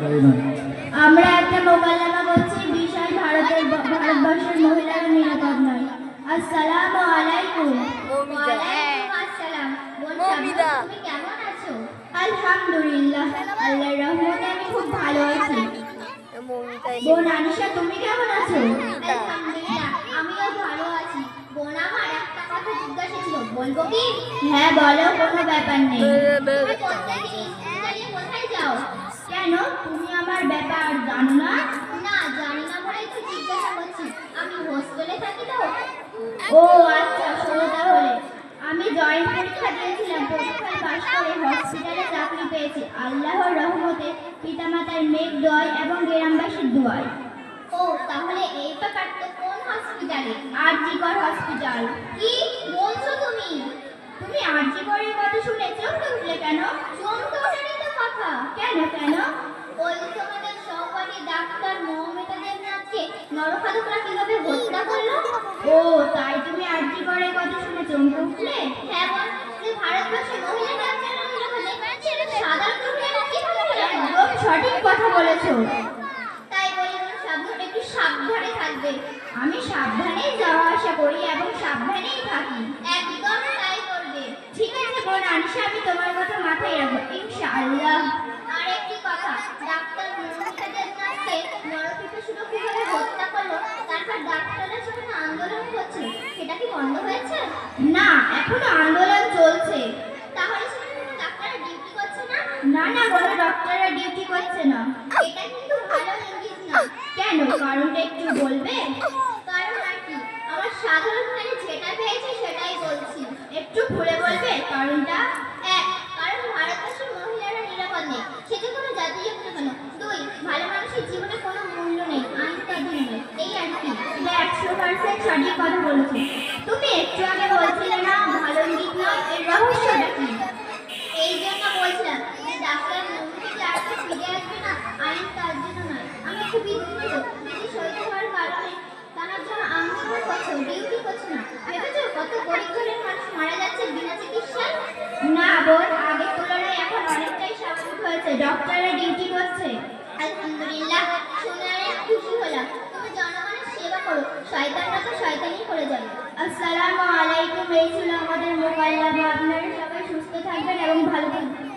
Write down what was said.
আমরা একটা মোকাল্লামা করছি বিষয় ভারতের ভারতবর্ষের মহিলারা নিরাপদ নয়। আসসালামু আলাইকুম। ওয়ালাইকুম আসসালাম। তুমি কেমন আছো? আলহামদুলিল্লাহ আল্লাহর রহমতে আমি খুব ভালো আছি। বোন আনিশা তুমি কেমন আছো? আলহামদুলিল্লাহ আমিও ভালো আছি। বোন আমার একটা কথা জিজ্ঞাসা ছিল। বলব কি? হ্যাঁ বলো কোনো ব্যাপার নেই। কেন তুমি আমার ব্যাপার জানো না? না, জানি না বলেই তো জিজ্ঞাসা করছি। আমি হোস্টেলে থাকি তো। ও আচ্ছা শোনো তাহলে। আমি জয়েন্ট পরীক্ষা দিয়েছিলাম পরীক্ষায় পাশ করে হসপিটালে চাকরি পেয়েছি। আল্লাহর রহমতে পিতামাতার মেঘ দোয়াই এবং গ্রামবাসীর দোয়াই। ও, তাহলে এই ব্যাপারটা কোন হসপিটালে আরজিকর হসপিটাল কি? বলছো তুমি? তুমি আরজিকরের কথা শুনে চমকে উঠলে কেন? চমকে ওঠারই কেন কেন? ওই তোমাদের সহপাঠী ডাক্তার মৌমিতা দেবনাথকে নরখাদকরা কীভাবে হত্যা করল? ও তাই তুমি আরজিকরের কথা শুনে চমকে উঠলে হ্যাঁ বল মহিলা সাধারণ কীভাবে একদম সঠিক কথা বলেছ। তাই বলি সাবধান একটু সাবধানে থাকবে। আমি সাবধানেই যাওয়া আসা করি এবং সাবধানেই থাকি। একদম ঠিক আছে আমি তোমার কথা মাথায় রাখব। ইনশাআল্লাহ। আর কথা, ডাক্তার মনোমিতা দেবনাথকে নরপিপাসুরা কীভাবে হত্যা করল, তারপর ডাক্তাররা যখন আন্দোলন করছে। সেটা কি বন্ধ হয়েছে? না, এখনও আন্দোলন চলছে। তাহলে সেখানে কোনো ডাক্তাররা ডিউটি করছে না? না না, কোনো ডক্টররা ডিউটি করছে না। এটা কিন্তু ভালো ইঙ্গিত না। কেন? কারণটা একটু বলবে কারণ আর কি আমার সাধারণ জ্ঞানে যেটা পেয়েছি সেটাই বলছি। একটু খুলে বলবে, কারণটা এক, কারণ ভারতবর্ষের মহিলারা নিরাপদ নেই। সেটা কোনো জাতি হোক না কেন। দুই, ভালো মানুষের জীবনে কোনো মূল্য নেই আইন কানুন নেই। এই আর কি একশো পার্সেন্ট সঠিক কথা বলেছ। তুমি একটু আগে বলছিলে না, ভালো দিক নয়, এর রহস্যটা কি? এই জন্য বলছিলাম ডাক্তার মন্ত্রীকে আর তো ফিরে আসবে না, আইন তার জন্য নয়। আমি খুবই দুঃখিত দিদি শহীদ হওয়ার কারণে তার জন্য আন্দোলন করছে ডিউটি করছে না ভেবেছো কত গরিব ঘরের মানুষ মারা যাচ্ছে বিনা চিকিৎসায় না বোন আগের তুলনায় এখন অনেকটাই স্বাভাবিক হয়েছে ডক্টররা ডিউটি করছে আলহামদুলিল্লাহ শুনে খুশি হলাম তুমি জনগণের সেবা করো শয়তানরা তো শয়তানি করে যাবে আসসালামু আলাইকুম, এই ছিল আমাদের মোকাল্লা আপনারা সবাই সুস্থ থাকবেন এবং ভালো থাকবেন।